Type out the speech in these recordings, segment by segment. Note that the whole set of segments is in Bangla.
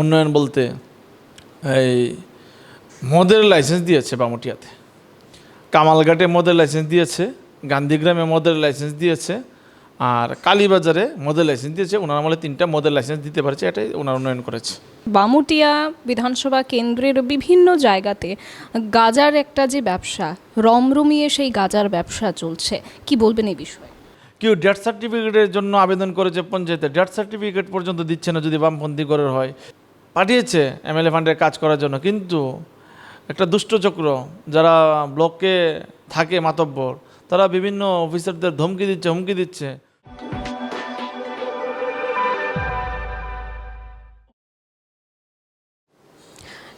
উন্নয়ন বলতে এই মদের লাইসেন্স দিয়েছে বামুটিয়াতে। কামালঘাটে মদের লাইসেন্স দিয়েছে গান্ধীগ্রামে মদের লাইসেন্স দিয়েছে আর কালীবাজারে মদের লাইসেন্স দিয়েছে ওনার আমলে তিনটা মদের লাইসেন্স দিতে পারছে এটাই ওনার উন্নয়ন করেছে। বামুটিয়া বিধানসভা কেন্দ্রের বিভিন্ন জায়গাতে গাজার একটা যে ব্যবসা রমরমিয়ে সেই গাজার ব্যবসা চলছে। কি বলবেন এই বিষয়ে? কেউ ডেথ সার্টিফিকেটের জন্য আবেদন করেছে পঞ্চায়েতে ডেথ সার্টিফিকেট পর্যন্ত দিচ্ছে না যদি বামপন্থী ঘরের হয়। পাঠিয়েছে এমএলএ ফান্ডের কাজ করার জন্য। কিন্তু একটা দুষ্টচক্র যারা ব্লকে থাকে মাতব্বর, তারা বিভিন্ন অফিসারদের ধমকি দিচ্ছে, হুমকি দিচ্ছে।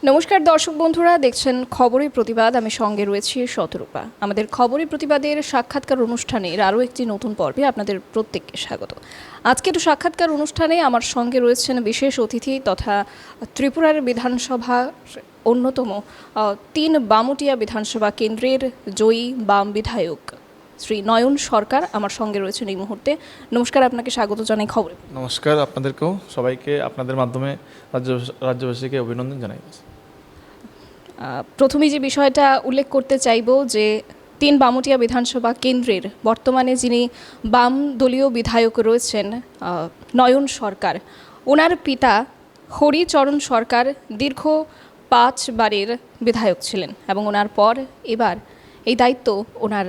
নমস্কার দর্শক বন্ধুরা, দেখছেন খবরের প্রতিবাদ। আমি সঙ্গে রয়েছি শতরূপা। আমাদের খবরের প্রতিবাদের সাক্ষাৎকার অনুষ্ঠানের আরও একটি নতুন পর্বে আপনাদের প্রত্যেককে স্বাগত। আজকে একটু সাক্ষাৎকার অনুষ্ঠানে আমার সঙ্গে রয়েছেন বিশেষ অতিথি তথা ত্রিপুরার বিধানসভা অন্যতম তিন বামুটিয়া বিধানসভা কেন্দ্রের জয়ী বাম বিধায়ক শ্রী নয়ন সরকার আমার সঙ্গে রয়েছেন এই মুহূর্তে। নমস্কার আপনাকে স্বাগত জানাই খবরে। নমস্কার আপনাদেরকেও সবাইকে আপনাদের মাধ্যমে রাজ্য রাজ্যবাসীকে অভিনন্দন জানাই। আহ, প্রথমেই যে বিষয়টা উল্লেখ করতে চাইব যে তিন বামুটিয়া বিধানসভা কেন্দ্রের বর্তমানে যিনি বাম দলীয় বিধায়ক রয়েছেন নয়ন সরকার ওনার পিতা হরিচরণ সরকার দীর্ঘ পাঁচবারের বিধায়ক ছিলেন এবং ওনার পর এবার এই দায়িত্ব ওনার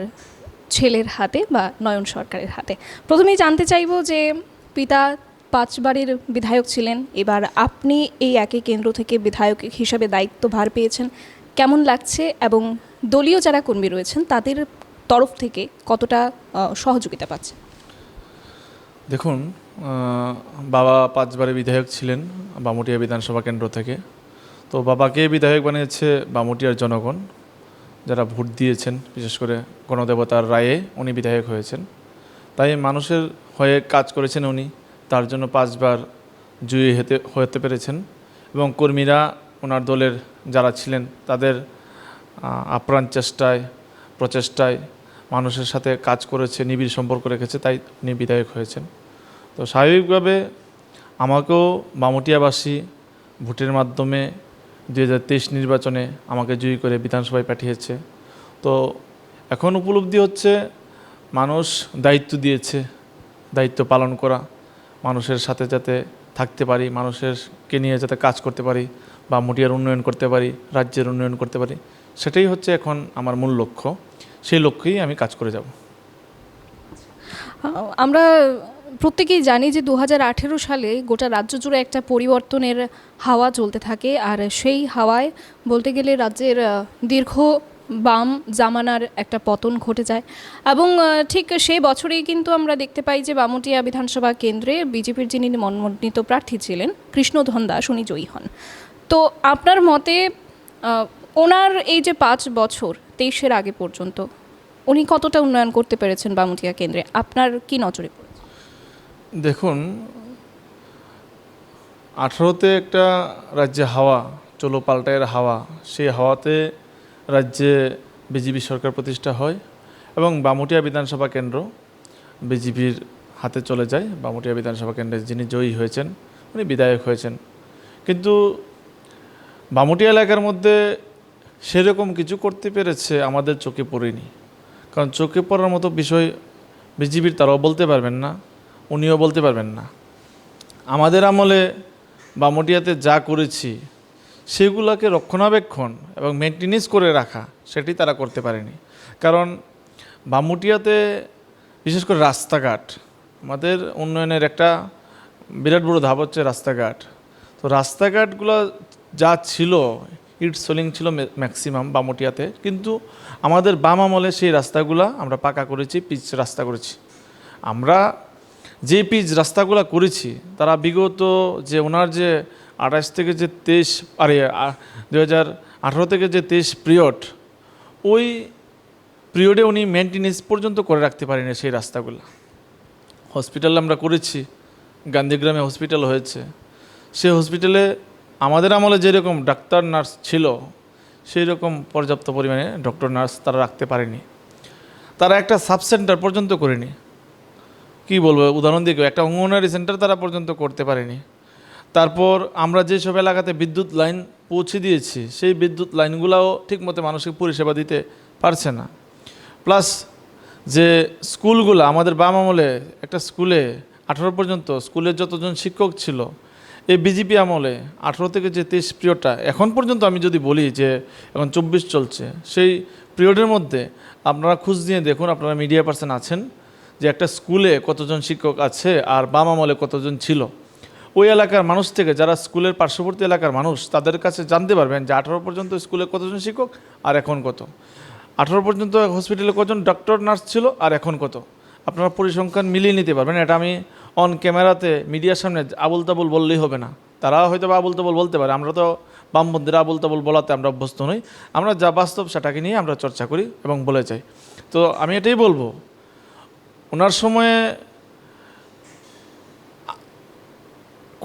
ছেলের হাতে বা নয়ন সরকারের হাতে। প্রথমেই জানতে চাইব যে পিতা পাঁচবারের বিধায়ক ছিলেন, এবার আপনি এই একই কেন্দ্র থেকে বিধায়ক হিসাবে দায়িত্বভার পেয়েছেন, কেমন লাগছে এবং দলীয় যারা কর্মী রয়েছেন, তাদের তরফ থেকে কতটা সহযোগিতা পাচ্ছে দেখুন বাবা পাঁচবারে বিধায়ক ছিলেন বামুটিয়া বিধানসভা কেন্দ্র থেকে। তো বাবাকে বিধায়ক বানিয়েছে বামুটিয়ার জনগণ। যারা ভোট দিয়েছেন, বিশেষ করে গণদেবতার রায়ে উনি বিধায়ক হয়েছেন, তাই মানুষের হয়ে কাজ করেছেন উনি, তার জন্য পাঁচবার জয়ী হতে হতে পেরেছেন এবং কর্মীরা, ওনার দলের যারা ছিলেন, তাদের আপ্রাণ চেষ্টায়, প্রচেষ্টায় মানুষের সাথে কাজ করেছে, নিবিড় সম্পর্ক রেখেছে, তাই উনি বিধায়ক হয়েছেন। তো স্বাভাবিকভাবে আমাকেও বামুটিয়াবাসী ভোটের মাধ্যমে দুই হাজার তেইশ নির্বাচনে আমাকে জয়ী করে বিধানসভায় পাঠিয়েছে। তো এখন উপলব্ধি হচ্ছে মানুষ দায়িত্ব দিয়েছে, দায়িত্ব পালন করা, মানুষের সাথে যাতে থাকতে পারি, মানুষেরকে নিয়ে যাতে কাজ করতে পারি বা মুটিয়ার উন্নয়ন করতে পারি, রাজ্যের উন্নয়ন করতে পারি, সেটাই হচ্ছে এখন আমার মূল লক্ষ্য। সেই লক্ষ্যেই আমি কাজ করে যাব। আমরা প্রত্যেকেই জানি যে দু হাজার আঠেরো সালে গোটা রাজ্য জুড়ে একটা পরিবর্তনের হাওয়া চলতে থাকে, আর সেই হাওয়ায় বলতে গেলে রাজ্যের দীর্ঘ বাম জামানার একটা পতন ঘটে যায়। এবং ঠিক সেই বছরেই কিন্তু আমরা দেখতে পাই যে বামুটিয়া বিধানসভা কেন্দ্রে বিজেপির যিনি মনোনীত প্রার্থী ছিলেন, কৃষ্ণধন দাস, উনি জয়ী হন। তো আপনার মতে ওনার এই যে পাঁচ বছর, তেইশের আগে পর্যন্ত, উনি কতটা উন্নয়ন করতে পেরেছেন বামুটিয়া কেন্দ্রে? আপনার কি নজরে দেখুন, আঠারোতে একটা রাজ্যে হাওয়া, চলো পাল্টায়ের হাওয়া, সেই হাওয়াতে রাজ্যে বিজেপি সরকার প্রতিষ্ঠা হয় এবং বামুটিয়া বিধানসভা কেন্দ্র বিজেপির হাতে চলে যায়। বামুটিয়া বিধানসভা কেন্দ্রে যিনি জয়ী হয়েছেন, উনি বিধায়ক হয়েছেন। কিন্তু বামুটিয়া এলাকার মধ্যে সেরকম কিছু করতে পেরেছে আমাদের চোখে পড়েনি। কারণ চোখে পড়ার মতো বিষয় বিজেপির, তারাও বলতে পারবেন না। উনিও বলতে পারবেন না। আমাদের আমলে বামুটিয়াতে যা করেছি, সেগুলোকে রক্ষণাবেক্ষণ এবং মেনটেনেন্স করে রাখা, সেটি তারা করতে পারেনি। কারণ বামুটিয়াতে বিশেষ করে রাস্তাঘাট, আমাদের উন্নয়নের একটা বিরাট বড় ধাপ হচ্ছে রাস্তাঘাট। তো রাস্তাঘাটগুলো যা ছিল, ইট সোলিং ছিল ম্যাক্সিমাম বামুটিয়াতে, কিন্তু আমাদের বাম আমলে সেই রাস্তাগুলো আমরা পাকা করেছি, পিচ রাস্তা করেছি। আমরা যে পিচ রাস্তাগুলো করেছি, তারা বিগত যে ওনার যে আঠাশ থেকে যে তেইশ, আরে দু হাজার আঠারো থেকে যে তেইশ পিরিয়ড ওই পিরিয়ডে উনি মেনটেনেন্স পর্যন্ত করে রাখতে পারেনি সেই রাস্তাগুলো। হসপিটাল আমরা করেছি, গান্ধীগ্রামে হসপিটাল হয়েছে। সে হসপিটালে আমাদের আমলে যেরকম ডাক্তার, নার্স ছিল সেই রকম পর্যাপ্ত পরিমাণে ডক্টর নার্স তারা রাখতে পারেনি। তারা একটা সাব সেন্টার পর্যন্ত করেনি। কি বলব, উদাহরণ দিয়ে একটা অঙ্গনওয়াড়ি সেন্টার তারা পর্যন্ত করতে পারেনি। তারপর আমরা যেসব এলাকাতে বিদ্যুৎ লাইন পৌঁছে দিয়েছি, সেই বিদ্যুৎ লাইনগুলোও ঠিকমতো মানুষকে পরিষেবা দিতে পারছে না। প্লাস যে স্কুলগুলো, আমাদের বাম আমলে একটা স্কুলে, আঠারো পর্যন্ত স্কুলের যতজন শিক্ষক ছিল, এই বিজেপি আমলে আঠারো থেকে যে তেইশ পিরিয়ডটা, এখন পর্যন্ত আমি যদি বলি যে এখন চব্বিশ চলছে, সেই পিরিয়ডের মধ্যে আপনারা খোঁজ নিয়ে দেখুন, আপনারা মিডিয়া পার্সন আছেন যে একটা স্কুলে কতজন শিক্ষক আছে আর বাম আমলে কতজন ছিল। ওই এলাকার মানুষ থেকে যারা স্কুলের পার্শ্ববর্তী এলাকার মানুষ, তাদের কাছে জানতে পারবেন যে আঠারো পর্যন্ত স্কুলে কতজন শিক্ষক আর এখন কত। আঠারো পর্যন্ত হসপিটালে কজন ডক্টর নার্স ছিল আর এখন কত। আপনারা পরিসংখ্যান মিলিয়ে নিতে পারবেন। এটা আমি অন ক্যামেরাতে মিডিয়ার সামনে আবুল তাবুল বললেই হবে না। তারা হয়তো বা আবুল তাবুল বলতে পারে। আমরা তো বামবন্ধীরা আবুল তাবুল বলাতে আমরা অভ্যস্ত নই। আমরা যা বাস্তব সেটাকে নিয়ে আমরা চর্চা করি এবং বলে যাই। তো আমি এটাই বলব ওনার সময়ে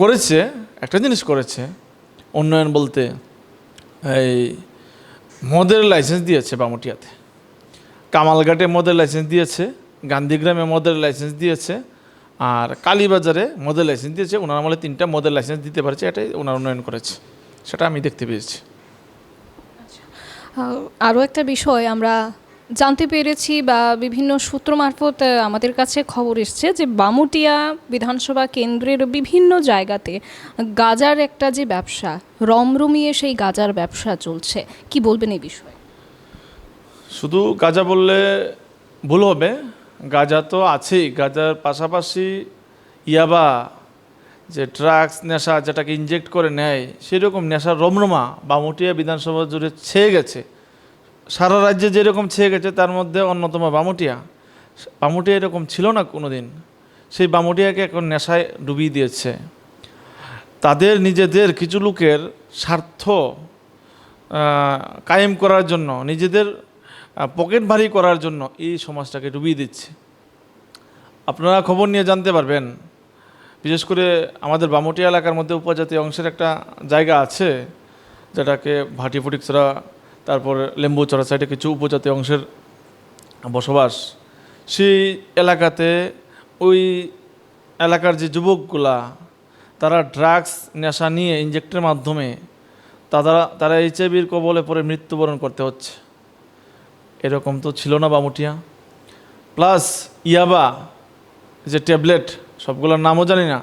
করেছে, একটা জিনিস করেছে, উন্নয়ন বলতে এই মদের লাইসেন্স দিয়েছে বামুটিয়াতে। কামালঘাটে মদের লাইসেন্স দিয়েছে, গান্ধীগ্রামে মদের লাইসেন্স দিয়েছে, আর কালীবাজারে মদের লাইসেন্স দিয়েছে, ওনার আমলে তিনটা মদের লাইসেন্স দিতে পারছে, এটাই ওনার উন্নয়ন করেছে। সেটা আমি দেখতে পেয়েছি। আরও একটা বিষয় আমরা জানতে পেরেছি বা বিভিন্ন সূত্র মারফত আমাদের কাছে খবর এসছে যে বামুটিয়া বিধানসভা কেন্দ্রের বিভিন্ন জায়গাতে গাজার একটা যে ব্যবসা, রমরমিয়ে সেই গাজার ব্যবসা চলছে। কি বলবেন এই বিষয়ে? শুধু গাজা বললে ভুল হবে। গাজা তো আছেই। গাজার পাশাপাশি ইয়াবা, যে ড্রাগস নেশা যেটাকে ইনজেক্ট করে নেয়, সেরকম নেশার রমরমা বামুটিয়া বিধানসভা জুড়ে ছেয়ে গেছে। সারা রাজ্যে যেরকম ছেয়ে গেছে, তার মধ্যে অন্যতম বামুটিয়া। বামুটিয়া এরকম ছিল না কোনো দিন সেই বামুটিয়াকে এখন নেশায় ডুবিয়ে দিয়েছে। তাদের নিজেদের কিছু লোকের স্বার্থ কায়েম করার জন্য, নিজেদের পকেট ভারী করার জন্য এই সমাজটাকে ডুবিয়ে দিচ্ছে। আপনারা খবর নিয়ে জানতে পারবেন, বিশেষ করে আমাদের বামুটি এলাকার মধ্যে উপজাতি অংশের একটা জায়গা আছে, যেটাকে ভাটি ফটিকছড়া তারপর লেম্বুচড়া সাইডে কিছু উপজাতি অংশের বসবাস। সেই এলাকাতে ওই এলাকার যে যুবকগুলা, তারা ড্রাগস নেশা নিয়ে ইঞ্জেক্টের মাধ্যমে তারা তারা এইচআইভির কবলে পরে মৃত্যুবরণ করতে হচ্ছে। এরকম তো ছিল না বামুটিয়া। প্লাস ইয়াবা, যে ট্যাবলেট, সবগুলোর নামও জানি না।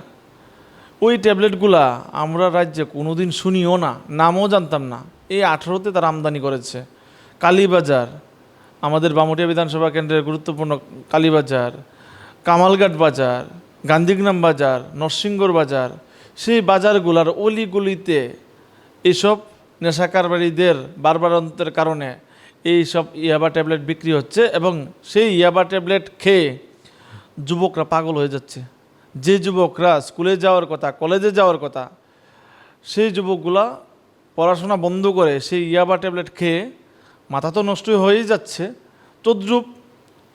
ওই ট্যাবলেটগুলা আমরা রাজ্যে কোনোদিন শুনিও না, নামও জানতাম না। এই আঠারোতে তারা আমদানি করেছে। কালীবাজার, আমাদের বামুটিয়া বিধানসভা কেন্দ্রের গুরুত্বপূর্ণ কালীবাজার, কামালঘাট বাজার, গান্ধীগ্রাম বাজার নরসিংগড় বাজার, সেই বাজারগুলার অলিগুলিতে এইসব নেশা কারবারিদের বারবারন্তের কারণে এই সব ইয়াবা ট্যাবলেট বিক্রি হচ্ছে এবং সেই ইয়াবা ট্যাবলেট খেয়ে যুবকরা পাগল হয়ে যাচ্ছে। যে যুবকরা স্কুলে যাওয়ার কথা, কলেজে যাওয়ার কথা, সেই যুবকগুলা পড়াশোনা বন্ধ করে সেই ইয়াবা ট্যাবলেট খেয়ে মাথা তো নষ্ট হয়েই যাচ্ছে, তদ্রূপ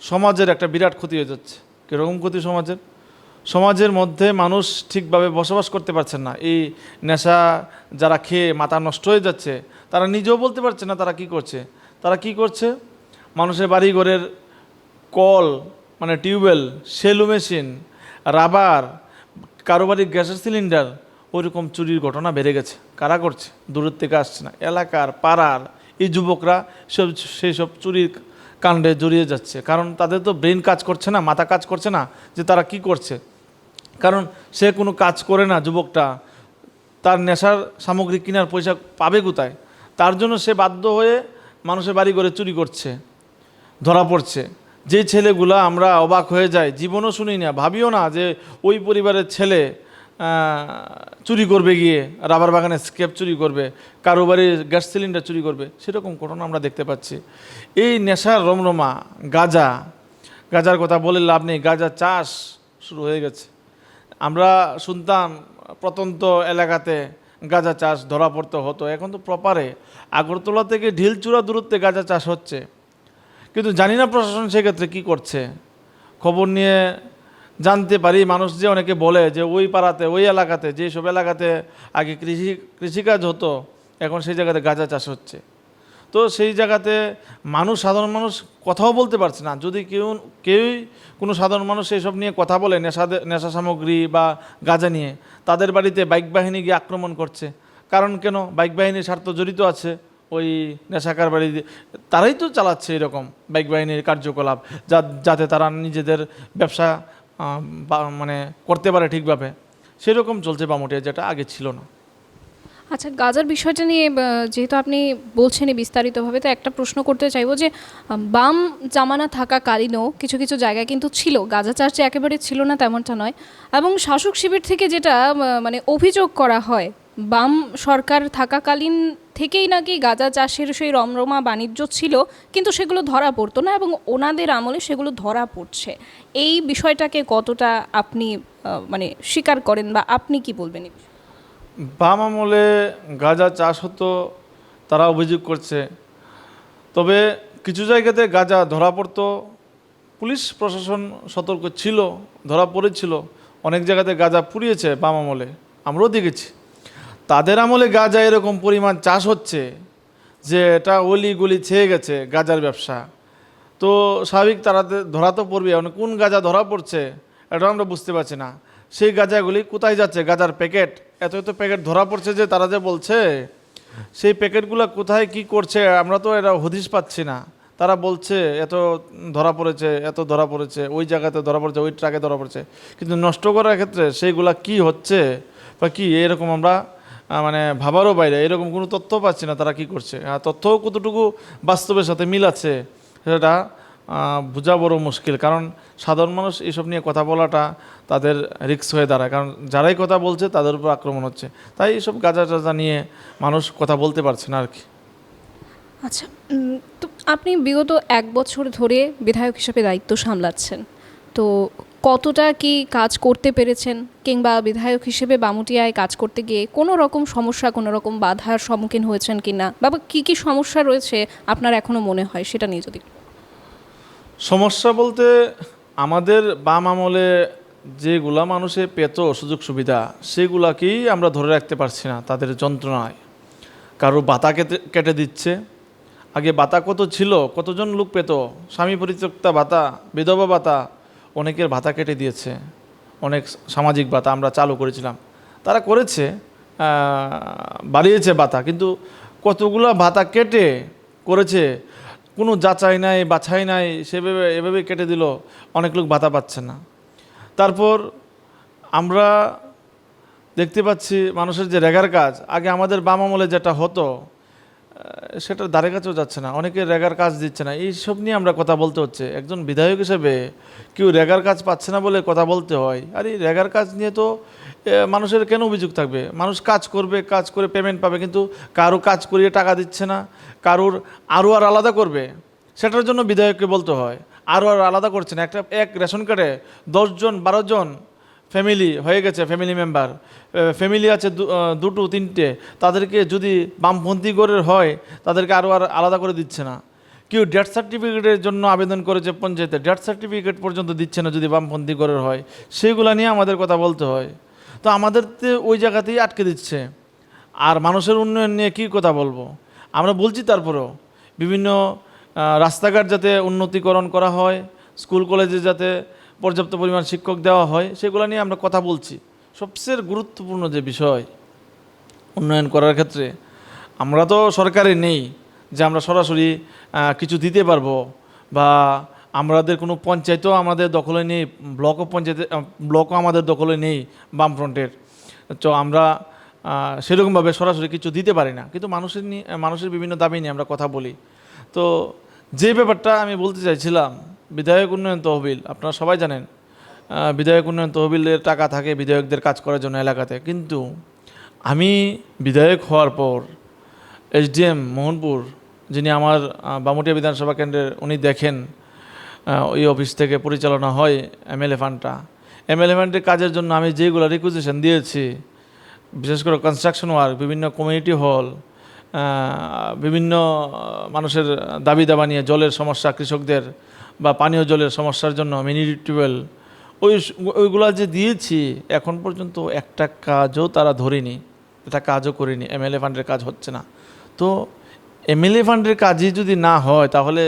সমাজের একটা বিরাট ক্ষতি হয়ে যাচ্ছে। কীরকম ক্ষতি সমাজের? সমাজের মধ্যে মানুষ ঠিকভাবে বসবাস করতে পারছেন না। এই নেশা যারা খেয়ে মাথা নষ্ট হয়ে যাচ্ছে, তারা নিজেও বলতে পারছে না তারা কি করছে। তারা কি করছে? মানুষের বাড়ি ঘরের কল মানে টিউবওয়েল সেলু মেশিন, রাবার কারও বাড়ির গ্যাসের সিলিন্ডার ওইরকম চুরির ঘটনা বেড়ে গেছে। কারা করছে? দূরের থেকে আসছে না। এলাকার, পাড়ার এই যুবকরা সব, সেই সব চুরির কাণ্ডে জড়িয়ে যাচ্ছে। কারণ তাদের তো ব্রেন কাজ করছে না, মাথা কাজ করছে না যে তারা কি করছে। কারণ সে কোনো কাজ করে না যুবকটা। তার নেশার সামগ্রী কেনার পয়সা পাবে কোথায়? তার জন্য সে বাধ্য হয়ে মানুষের বাড়ি করে চুরি করছে, ধরা পড়ছে। যে ছেলেগুলা আমরা অবাক হয়ে যাই, জীবনও শুনি না, ভাবিও না যে ওই পরিবারের ছেলে চুরি করবে গিয়ে, রাবার বাগানে স্কেপ চুরি করবে কারও বাড়ির গ্যাস সিলিন্ডার চুরি করবে, সেরকম ঘটনা আমরা দেখতে পাচ্ছি। এই নেশার রমরমা, গাজা, গাজার কথা বলে লাভ নেই, গাজা চাষ শুরু হয়ে গেছে। আমরা শুনতাম, প্রত্যন্ত এলাকাতে গাঁজা চাষ ধরা পড়তে, হতো। এখন তো প্রপারে আগরতলা থেকে ঢিলচূড়া দূরত্বে গাঁজা চাষ হচ্ছে। কিন্তু জানি না প্রশাসন সেক্ষেত্রে কী করছে। খবর নিয়ে জানতে পারি, মানুষ যে অনেকে বলে যে ওই পাড়াতে, ওই এলাকাতে, যে সব এলাকাতে আগে কৃষি, কৃষিকাজ হতো, এখন সেই জায়গাতে গাঁজা চাষ হচ্ছে। তো সেই জায়গাতে মানুষ, সাধারণ মানুষ কথাও বলতে পারছে না। যদি কেউ, কেউই কোনো সাধারণ মানুষ এইসব নিয়ে কথা বলে, নেশা নেশা সামগ্রী বা গাঁজা নিয়ে, তাদের বাড়িতে বাইক বাহিনী গিয়ে আক্রমণ করছে। কারণ কেন? বাইক বাহিনীর স্বার্থ জড়িত আছে। ওই নেশাকার বাড়ি তারাই তো চালাচ্ছে এরকম বাইক বাহিনীর কার্যকলাপ, যা, যাতে তারা নিজেদের ব্যবসা মানে করতে পারে ঠিকভাবে। সেরকম চলছে বামুটিয়া, যেটা আগে ছিল না। আচ্ছা গাজার বিষয়টা নিয়ে যেহেতু আপনি বলছেনই বিস্তারিতভাবে, তো একটা প্রশ্ন করতে চাইব যে বাম জামানা থাকাকালীনও কিছু কিছু জায়গায় কিন্তু ছিল। গাজা চার্চে একেবারে ছিল না তেমনটা নয়। এবং শাসক শিবির থেকে যেটা মানে অভিযোগ করা হয় বাম সরকার থাকাকালীন থেকেই নাকি গাঁজা চাষের সেই রমরমা বাণিজ্য ছিল, কিন্তু সেগুলো ধরা পড়তো না এবং ওনাদের আমলে সেগুলো ধরা পড়ছে। এই বিষয়টাকে কতটা আপনি মানে স্বীকার করেন বা আপনি কি বলবেন বাম আমলে গাঁজা চাষ হতো, তারা অভিযোগ করছে। তবে কিছু জায়গাতে গাঁজা ধরা পড়তো, পুলিশ প্রশাসন সতর্ক ছিল, ধরা পড়েছিল। অনেক জায়গাতে গাঁজা পুড়িয়েছে বাম আমলে, আমরাও দেখেছি। তাদের আমলে গাঁজা এরকম পরিমাণ চাষ হচ্ছে যে এটা অলি গলি ছেয়ে গেছে গাঁজার ব্যবসা। তো স্বাভাবিক তারা ধরা তো পড়বে মানে কোন গাঁজা ধরা পড়ছে এটা আমরা বুঝতে পারছি না। সেই গাঁজাগুলি কোথায় যাচ্ছে? গাঁজার প্যাকেট। এত এত প্যাকেট ধরা পড়ছে যে তারা যে বলছে, সেই প্যাকেটগুলো কোথায় কি করছে আমরা তো এটা হদিশ পাচ্ছি না। তারা বলছে, এত ধরা পড়েছে, এত ধরা পড়েছে, ওই জায়গাতে ধরা পড়েছে, ওই ট্রাকে ধরা পড়েছে। কিন্তু নষ্ট করার ক্ষেত্রে সেইগুলা কি হচ্ছে বা কি? এরকম আমরা মানে ভাবারও বাইরে, এরকম কোনো তথ্য পাচ্ছি না তারা কি করছে। আর তথ্যও কতটুকু বাস্তবের সাথে মিল আছে সেটা বোঝা বড় মুশকিল। কারণ সাধারণ মানুষ এসব নিয়ে কথা বলাটা তাদের রিক্স হয়ে দাঁড়ায়, কারণ যারাই কথা বলছে তাদের উপর আক্রমণ হচ্ছে। তাই এইসব গাঁজা টাজা নিয়ে মানুষ কথা বলতে পারছে না আর কি। আচ্ছা তো আপনি বিগত এক বছর ধরে বিধায়ক হিসেবে দায়িত্ব সামলাচ্ছেন। তো কতটা কি কাজ করতে পেরেছেন কিংবা বিধায়ক হিসেবে বামুটিয়ায় কাজ করতে গিয়ে কোনো রকম সমস্যা, কোনো রকম বাধার সম্মুখীন হয়েছেন কি না বা কি কি সমস্যা রয়েছে আপনার এখনও মনে হয় সেটা নিয়ে যদি? সমস্যা বলতে আমাদের বাম আমলে যেগুলা মানুষে পেত সুযোগ সুবিধা, সেগুলাকেই আমরা ধরে রাখতে পারছি না, তাদের যন্ত্রণায়। কারও বাতা কেটে কেটে দিচ্ছে। আগে বাতা কত ছিল, কতজন লোক পেত? স্বামী পরিত্যক্তা ভাতা বিধবা ভাতা অনেকের ভাতা কেটে দিয়েছে, অনেক সামাজিক ভাতা আমরা চালু করেছিলাম। তারা করেছে বাড়িয়েছে ভাতা, কিন্তু কতগুলো ভাতা কেটে করেছে, কোনো যাচাই নাই, বাছাই নাই, সেভাবে, এভাবে কেটে দিল, অনেক লোক ভাতা পাচ্ছে না। তারপর আমরা দেখতে পাচ্ছি মানুষের যে রেগার কাজ, আগে আমাদের বাম আমলে যেটা হতো সেটার ধারে কাছেও যাচ্ছে না, অনেকে রেগার কাজ দিচ্ছে না। এইসব নিয়ে আমরা কথা বলতে হচ্ছে। একজন বিধায়ক হিসেবে কেউ রেগার কাজ পাচ্ছে না বলে কথা বলতে হয়। আর এই রেগার কাজ নিয়ে তো মানুষের কেন অভিযোগ থাকবে? মানুষ কাজ করবে, কাজ করে পেমেন্ট পাবে, কিন্তু কারও কাজ করিয়ে টাকা দিচ্ছে না, কারোর আরও আর আলাদা করবে। সেটার জন্য বিধায়ককে বলতে হয়। আরও আর আলাদা করছে না। একটা, এক রেশন কার্ডে দশজন বারো জন ফ্যামিলি হয়ে গেছে ফ্যামিলি মেম্বার ফ্যামিলি আছে দুটো, তিনটে। তাদেরকে যদি বামপন্থী গড়ের হয়, তাদেরকে আরও আর আলাদা করে দিচ্ছে না। কেউ ডেথ সার্টিফিকেটের জন্য আবেদন করেছে পঞ্চায়েতে ডেথ সার্টিফিকেট পর্যন্ত দিচ্ছে না যদি বামপন্থী গড়ের হয়। সেইগুলো নিয়ে আমাদের কথা বলতে হয়। তো আমাদের ওই জায়গাতেই আটকে দিচ্ছে। আর মানুষের উন্নয়ন নিয়ে কী কথা বলব? আমরা বলছি তারপরেও। বিভিন্ন রাস্তাঘাট যাতে উন্নতিকরণ করা হয়, স্কুল কলেজে যাতে পর্যাপ্ত পরিমাণ শিক্ষক দেওয়া হয়, সেগুলো নিয়ে আমরা কথা বলছি। সবচেয়ে গুরুত্বপূর্ণ যে বিষয় উন্নয়ন করার ক্ষেত্রে, আমরা তো সরকারে নেই যে আমরা সরাসরি কিছু দিতে পারব বা আমাদের কোনো পঞ্চায়েতও আমাদের দখলে নেই, ব্লকও পঞ্চায়েতে ব্লকও আমাদের দখলে নেই বামফ্রন্টের। তো আমরা সেরকমভাবে সরাসরি কিছু দিতে পারি না। কিন্তু মানুষের নিয়ে মানুষের বিভিন্ন দাবি নিয়ে আমরা কথা বলি। তো যে ব্যাপারটা আমি বলতে চাইছিলাম বিধায়ক উন্নয়ন তহবিল, আপনারা সবাই জানেন বিধায়ক উন্নয়ন তহবিলের টাকা থাকে বিধায়কদের কাজ করার জন্য এলাকাতে। কিন্তু আমি বিধায়ক হওয়ার পর এসডিএম মোহনপুর, যিনি আমার বামুটিয়া বিধানসভা কেন্দ্রের, উনি দেখেন ওই অফিস থেকে পরিচালনা হয় এমএলএ ফান্ডটা। এমএলএ ফান্ডের কাজের জন্য আমি যেগুলো রিকুইজিশন দিয়েছি, বিশেষ করে কনস্ট্রাকশন ওয়ার্ক বিভিন্ন কমিউনিটি হল বিভিন্ন মানুষের দাবি দাবা নিয়ে জলের সমস্যা, কৃষকদের বা পানীয় জলের সমস্যার জন্য মিনি টিউবওয়েল ওই ওইগুলা যে দিয়েছি, এখন পর্যন্ত একটা কাজও তারা ধরেনি এটা কাজও করিনি। এমএলএ ফান্ডের কাজ হচ্ছে না। তো এমএলএ ফান্ডের কাজই যদি না হয়, তাহলে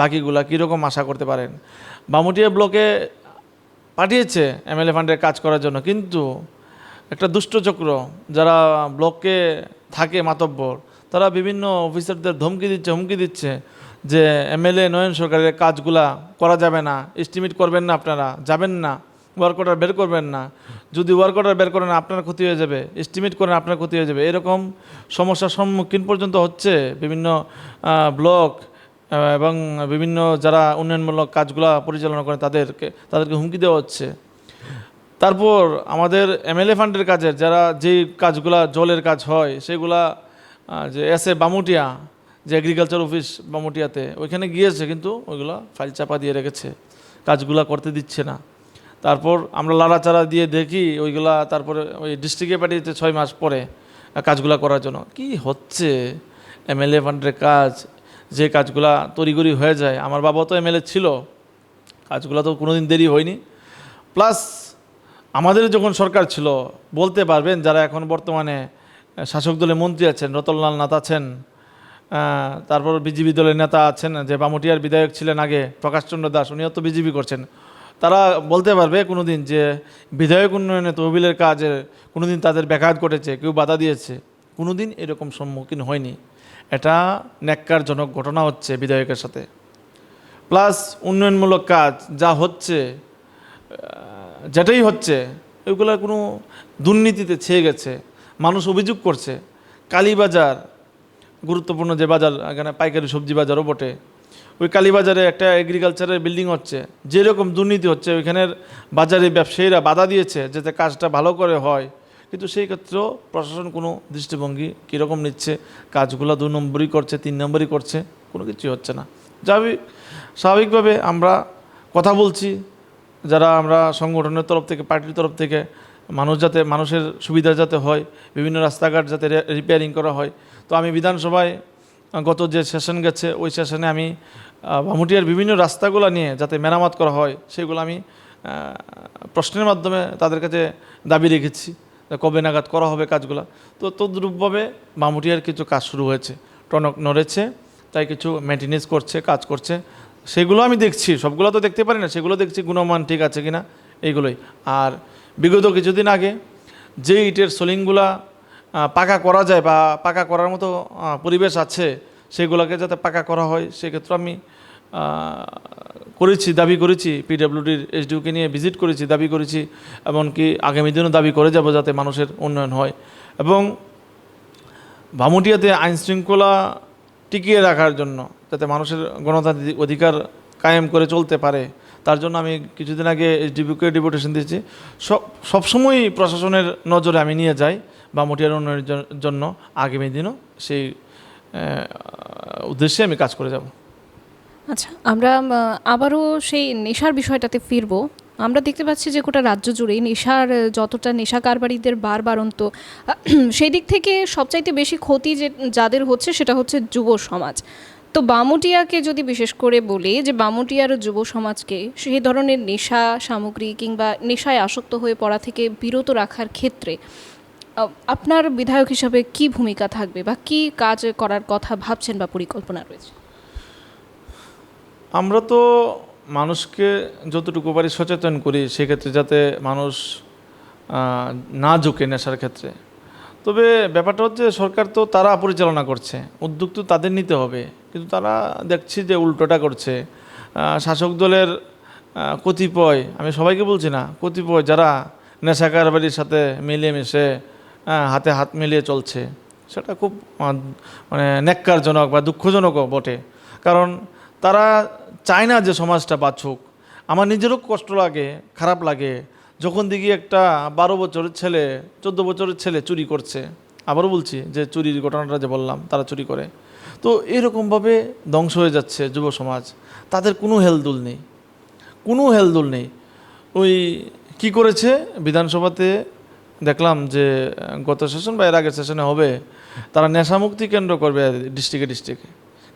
বাকিগুলা কীরকম আশা করতে পারেন? বামুটিয়া ব্লকে পাঠিয়েছে এমএলএ ফান্ডের কাজ করার জন্য, কিন্তু একটা দুষ্ট চক্র, যারা ব্লকে থাকে মাতব্বর তারা বিভিন্ন অফিসারদের ধমকি দিচ্ছে, হুমকি দিচ্ছে যে এমএলএ, নয়ন সরকারের কাজগুলা করা যাবে না এস্টিমেট করবেন না আপনারা, যাবেন না ওয়ার্ক অর্ডার বের করবেন না। যদি ওয়ার্ক অর্ডার বের করেন, আপনার ক্ষতি হয়ে যাবে এস্টিমেট করেন, আপনার ক্ষতি হয়ে যাবে। এরকম সমস্যার সম্মুখীন পর্যন্ত হচ্ছে বিভিন্ন ব্লক এবং বিভিন্ন যারা উন্নয়নমূলক কাজগুলা পরিচালনা করেন তাদেরকে তাদেরকে হুমকি দেওয়া হচ্ছে। তারপর আমাদের এমএলএ ফান্ডের কাজের, যারা যেই কাজগুলা জলের কাজ হয়, সেগুলা যে এস এ বামুটিয়া, যে এগ্রিকালচার অফিস বামুটিয়াতে, ওইখানে গিয়েছে কিন্তু ওইগুলা ফাইল চাপা দিয়ে রেখেছে, কাজগুলা করতে দিচ্ছে না। তারপর আমরা লাড়াচাড়া দিয়ে দেখি ওইগুলা, তারপরে ওই ডিস্ট্রিক্টে পাঠিয়েছে ছয় মাস পরে কাজগুলা করার জন্য। কি হচ্ছে? এমএলএ ফান্ডের কাজ, যে কাজগুলা তড়িগড়ি হয়ে যায়। আমার বাবা তো এমএলএ ছিল, কাজগুলো তো কোনোদিন দেরি হয়নি। প্লাস আমাদের যখন সরকার ছিল, বলতে পারবেন যারা এখন বর্তমানে শাসক দলের মন্ত্রী আছেন, রতনলাল নাথ আছেন তারপর বিজেপি দলের নেতা আছেন, যে বামুটিয়ার বিধায়ক ছিলেন আগে প্রকাশচন্দ্র দাস, উনিও তো বিজেপি করছেন। তারা বলতে পারবে কোনোদিন যে বিধায়ক উন্নয়নে তহবিলের কাজে কোনোদিন তাদের ব্যাঘাত ঘটেছে, কেউ বাধা দিয়েছে। কোনোদিন এরকম সম্মুখীন হয়নি। এটা ন্যাক্কারজনক ঘটনা হচ্ছে বিধায়কের সাথে। প্লাস উন্নয়নমূলক কাজ যা হচ্ছে যেটাই হচ্ছে ওইগুলো কোনো দুর্নীতিতে ছেয়ে গেছে। মানুষ অভিযোগ করছে, কালীবাজার, গুরুত্বপূর্ণ যে বাজার, এখানে পাইকারি সবজি বাজারও বটে, ওই কালীবাজারে একটা এগ্রিকালচারের বিল্ডিং হচ্ছে, যেরকম দুর্নীতি হচ্ছে, ওইখানের বাজারে ব্যবসায়ীরা বাধা দিয়েছে যাতে কাজটা ভালো করে হয়, কিন্তু সেই ক্ষেত্রেও প্রশাসন কোনো দৃষ্টিভঙ্গি কীরকম নিচ্ছে, কাজগুলো দু নম্বরই করছে, তিন নম্বরই করছে, কোনো কিছুই হচ্ছে না। স্বাভাবিক স্বাভাবিকভাবে আমরা কথা বলছি, যারা আমরা সংগঠনের তরফ থেকে, পার্টির তরফ থেকে মানুষ যাতে, মানুষের সুবিধা যাতে হয়, বিভিন্ন রাস্তাঘাট যাতে রিপেয়ারিং করা হয়। তো আমি বিধানসভায়, গত যে সেশন গেছে, ওই সেশনে আমি ভামুটিয়ার বিভিন্ন রাস্তাগুলো নিয়ে যাতে মেরামত করা হয়, সেগুলো আমি প্রশ্নের মাধ্যমে তাদের কাছে দাবি রেখেছি কবে নাগাদ করা হবে কাজগুলো। তো তদ্রূপভাবে মামুটিয়ার কিছু কাজ শুরু হয়েছে। টনক নড়েছে, তাই কিছু মেনটেনেন্স করছে, কাজ করছে। সেগুলো আমি দেখছি, সবগুলো তো দেখতে পারি না, সেগুলো দেখছি গুণমান ঠিক আছে কিনা, এইগুলোই। আর বিগত কিছুদিন আগে যে ইটের সোলিংগুলা পাকা করা যায় বা পাকা করার মতো পরিবেশ আছে, সেগুলোকে যাতে পাকা করা হয়, সেক্ষেত্রে আমি করেছি, দাবি করেছি, পিডাব্লিউডির এসডিওকে নিয়ে ভিজিট করেছি, দাবি করেছি, এমনকি আগামী দিনও দাবি করে যাব যাতে মানুষের উন্নয়ন হয়। এবং ভামুটিয়াতে আইন শৃঙ্খলা টিকিয়ে রাখার জন্য, যাতে মানুষের গণতান্ত্রিক অধিকার কায়েম করে চলতে পারে তার জন্য আমি কিছুদিন আগে এসডিপিকে ডিপুটেশন দিয়েছি। সব সবসময়ই প্রশাসনের নজরে আমি নিয়ে যাই বা মটিয়ার উন্নয়নের জন্য আগামী দিনও সেই উদ্দেশ্যে আমি কাজ করে যাব। আচ্ছা আমরা আবারও সেই নেশার বিষয়টাতে ফিরব। আমরা দেখতে পাচ্ছি যে গোটা রাজ্য জুড়েই নেশার যতটা নেশা কারবারিদের বারবারন্ত সেই দিক থেকে সবচাইতে বেশি ক্ষতি যে, যাদের হচ্ছে সেটা হচ্ছে যুব সমাজ। তো বামুটিয়াকে যদি বিশেষ করে বলি যে বামুটিয়ার যুব সমাজকে সেই ধরনের নেশা, সামগ্রী কিংবা নেশায় আসক্ত হয়ে পড়া থেকে বিরত রাখার ক্ষেত্রে আপনার বিধায়ক হিসাবে কি ভূমিকা থাকবে বা কি কাজ করার কথা ভাবছেন বা পরিকল্পনা রয়েছে? আমরা তো মানুষকে যতটুকু পারি সচেতন করি, সেক্ষেত্রে যাতে মানুষ না ঝুঁকে নেশার ক্ষেত্রে। তবে ব্যাপারটা হচ্ছে সরকার তো তারা পরিচালনা করছে, উদ্যোগ তো তাদের নিতে হবে। কিন্তু তারা দেখছি যে উল্টোটা করছে। শাসক দলের কতিপয়, আমি সবাইকে বলছি না, কতিপয় যারা নেশা কারবারির সাথে মিলেমিশে হাতে হাত মিলিয়ে চলছে, সেটা খুব মানে ন্যাক্কারজনক বা দুঃখজনকও বটে। কারণ তারা চায় না যে সমাজটা বাঁচুক। আমার নিজেরও কষ্ট লাগে, খারাপ লাগে যখন দেখি একটা বারো বছরের ছেলে, চোদ্দ বছরের ছেলে চুরি করছে, আবারও বলছি যে চুরির ঘটনাটা যে বললাম, তারা চুরি করে। তো এরকমভাবে ধ্বংস হয়ে যাচ্ছে যুব সমাজ। তাদের কোনো হেলদুল নেই। কোনো হেলদুল নেই। ওই কি করেছে? বিধানসভাতে দেখলাম যে গত সেশন বা এর আগের সেশনে হবে, তারা নেশামুক্তি কেন্দ্র করবে ডিস্ট্রিক্টে ডিস্ট্রিক্টে।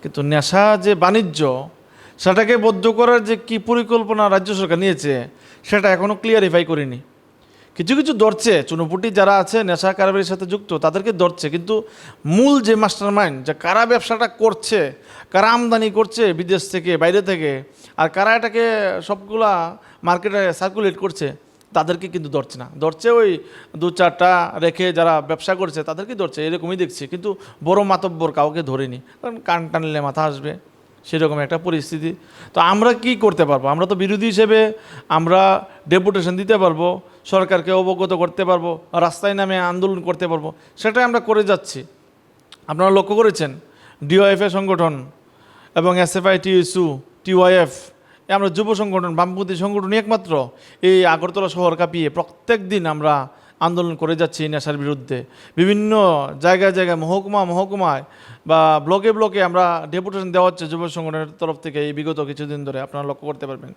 কিন্তু নেশা যে বাণিজ্য সেটাকে বদ্ধ করার যে কি পরিকল্পনা রাজ্য সরকার নিয়েছে, সেটা এখনও ক্লিয়ারিফাই করিনি। কিছু কিছু ধরছে, চুনোপুটি যারা আছে, নেশা কারবারের সাথে যুক্ত, তাদেরকে ধরছে, কিন্তু মূল যে মাস্টার মাইন্ড যে কারা ব্যবসাটা করছে, কারা আমদানি করছে বিদেশ থেকে, বাইরে থেকে, আর কারা এটাকে সবগুলা মার্কেটে সার্কুলেট করছে, তাদেরকে কিন্তু ধরছে না। ধরছে ওই দু চারটা রেখে যারা ব্যবসা করছে, তাদেরকে ধরছে, এরকমই দেখছি, কিন্তু বড় মাতব্বর কাউকে ধরেনি। কারণ কান টানলে মাথা আসবে। সেরকম একটা পরিস্থিতি। তো আমরা কি করতে পারব? আমরা তো বিরোধী হিসেবে আমরা ডেপুটেশন দিতে পারব, সরকারকে অবগত করতে পারব, রাস্তায় নামে আন্দোলন করতে পারব, সেটাই আমরা করে যাচ্ছি। আপনারা লক্ষ্য করেছেন ডিওএফএ সংগঠন এবং এসএফআই টিইসু টিওয়াইএফ আমরা যুব সংগঠন, বামপন্থী সংগঠন একমাত্র এই আগরতলা শহর কাঁপিয়ে প্রত্যেক দিন আমরা আন্দোলন করে যাচ্ছি নেশার বিরুদ্ধে। বিভিন্ন জায়গায় জায়গায় মহকুমা, মহকুমায় বা ব্লকে ব্লকে আমরা ডেপুটেশন দেওয়া হচ্ছে যুব সংগঠনের তরফ থেকে এই বিগত কিছুদিন ধরে। আপনারা লক্ষ্য করতে পারবেন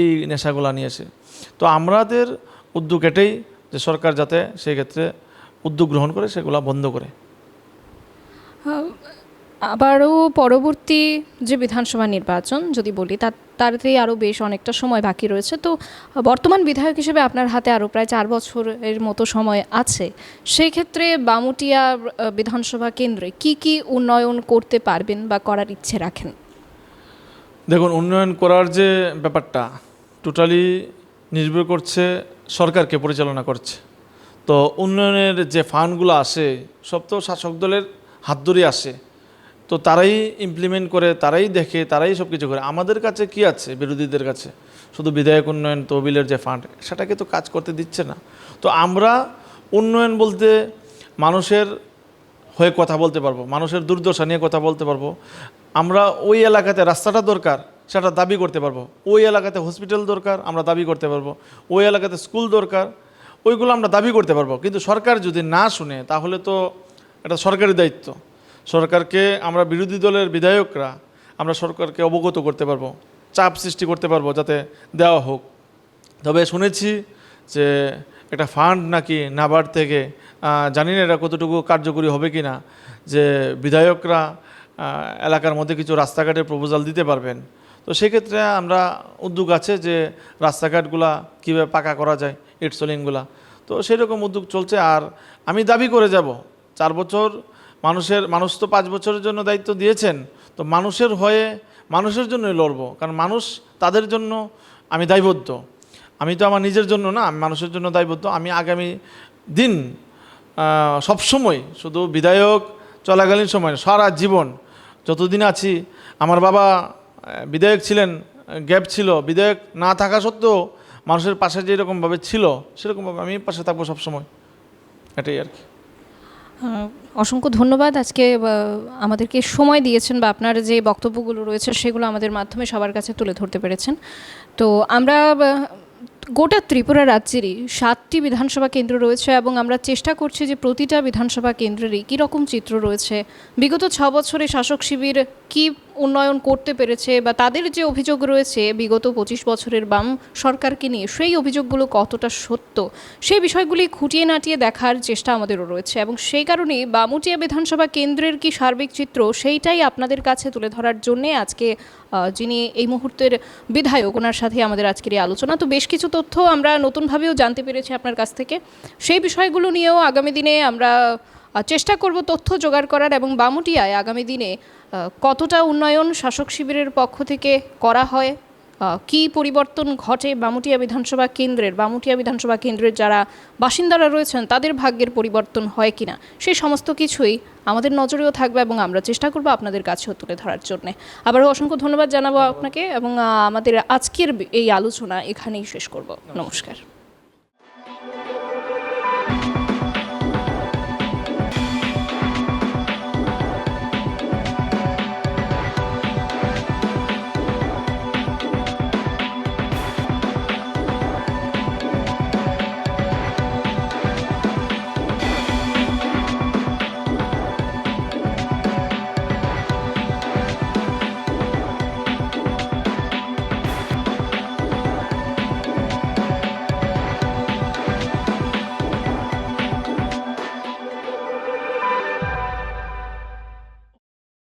এই নেশাগুলা নিয়ে এসে। তো আমাদের উদ্যোগ এটাই যে সরকার যাতে সেক্ষেত্রে উদ্যোগ গ্রহণ করে, সেগুলো বন্ধ করে। আবারও পরবর্তী যে বিধানসভা নির্বাচন, যদি বলি, তার তাতে আরও বেশ অনেকটা সময় বাকি রয়েছে। তো বর্তমান বিধায়ক হিসেবে আপনার হাতে আরও প্রায় চার বছরের মতো সময় আছে। সেই ক্ষেত্রে বামুটিয়া বিধানসভা কেন্দ্রে কি কি উন্নয়ন করতে পারবেন বা করার ইচ্ছে রাখেন? দেখুন, উন্নয়ন করার যে ব্যাপারটা, টোটালি নির্ভর করছে সরকারকে পরিচালনা করছে। তো উন্নয়নের যে ফান্ডগুলো আসে, সব তো শাসক দলের হাত ধরে আসে। তো তারাই ইমপ্লিমেন্ট করে, তারাই দেখে, তারাই সব কিছু করে। আমাদের কাছে কি আছে বিরোধীদের কাছে? শুধু বিধায়ক উন্নয়ন তহবিলের যে ফান্ড সেটাকে তো কাজ করতে দিচ্ছে না। তো আমরা উন্নয়ন বলতে মানুষের হয়ে কথা বলতে পারব, মানুষের দুর্দশা নিয়ে কথা বলতে পারব। আমরা ওই এলাকাতে রাস্তাটা দরকার, সেটা দাবি করতে পারব। ওই এলাকাতে হসপিটাল দরকার, আমরা দাবি করতে পারব। ওই এলাকাতে স্কুল দরকার, ওইগুলো আমরা দাবি করতে পারব। কিন্তু সরকার যদি না শুনে, তাহলে তো এটা সরকারি দায়িত্ব। সরকারকে আমরা বিরোধী দলের বিধায়করা আমরা সরকারকে অবগত করতে পারব, চাপ সৃষ্টি করতে পারব যাতে দেওয়া হোক। তবে শুনেছি যে একটা ফান্ড নাকি নাবার্ড থেকে জানি না এটা কতটুকু কার্যকরী হবে কি না যে বিধায়করা এলাকার মধ্যে কিছু রাস্তাঘাটের প্রপোজাল দিতে পারবেন। তো সেক্ষেত্রে আমরা উদ্যোগ আছে যে রাস্তাঘাটগুলা কীভাবে পাকা করা যায়, ইট সোলিংগুলা। তো সেরকম উদ্যোগ চলছে আর আমি দাবি করে যাব, চার বছর মানুষের, মানুষ তো পাঁচ বছরের জন্য দায়িত্ব দিয়েছেন, তো মানুষের হয়ে, মানুষের জন্যই লড়বো, কারণ মানুষ তাদের জন্য আমি দায়বদ্ধ। আমি তো আমার নিজের জন্য না, আমি মানুষের জন্য দায়বদ্ধ। আমি আগামী দিন সবসময় শুধু বিধায়ক চলাকালীন সময়, সারা জীবন যতদিন আছি, আমার বাবা বিধায়ক ছিলেন, গ্যাপ ছিল। বিধায়ক না থাকা সত্ত্বেও মানুষের পাশে যেরকমভাবে ছিল, সেরকমভাবে আমি পাশে থাকব সবসময়। এটাই আর কি। অসংখ্য ধন্যবাদ। আজকে আমাদেরকে সময় দিয়েছেন বা আপনার যে বক্তব্যগুলো রয়েছে সেগুলো আমাদের মাধ্যমে সবার কাছে তুলে ধরতে পেরেছেন। তো আমরা গোটা ত্রিপুরা রাজ্যেরই সাতটি বিধানসভা কেন্দ্র রয়েছে এবং আমরা চেষ্টা করছি যে প্রতিটা বিধানসভা কেন্দ্রেরই কী রকম চিত্র রয়েছে। বিগত ছ বছরে শাসক শিবির কী উন্নয়ন করতে পেরেছে বা তাদের যে অভিযোগ রয়েছে বিগত পঁচিশ বছরের বাম সরকারকে নিয়ে, সেই অভিযোগগুলো কতটা সত্য? সেই বিষয়গুলি খুঁটিয়ে নাটিয়ে দেখার চেষ্টা আমাদেরও রয়েছে এবং সেই কারণেই বামুটিয়া বিধানসভা কেন্দ্রের কি সার্বিক চিত্র সেইটাই আপনাদের কাছে তুলে ধরার জন্যে আজকে যিনি এই মুহূর্তের বিধায়ক, ওনার সাথে আমাদের আজকের এই আলোচনা। তো বেশ কিছু তথ্য আমরা নতুনভাবেও জানতে পেরেছি আপনার কাছ থেকে। সেই বিষয়গুলো নিয়েও আগামী দিনে আমরা চেষ্টা করব তথ্য জোগাড় করার এবং বামুটিয়ায় আগামী দিনে কতটা উন্নয়ন শাসক শিবিরের পক্ষ থেকে করা হয়? কি পরিবর্তন ঘটে বামুটিয়া বিধানসভা কেন্দ্রের? বামুটিয়া বিধানসভা কেন্দ্রের যারা বাসিন্দারা রয়েছেন তাদের ভাগ্যের পরিবর্তন হয় কিনা? সেই সমস্ত কিছুই আমাদের নজরেও থাকবে এবং আমরা চেষ্টা করব আপনাদের কাছেও তুলে ধরার জন্য। আবারও অসংখ্য ধন্যবাদ জানাব আপনাকে এবং আমাদের আজকের এই আলোচনা এখানেই শেষ করব। নমস্কার।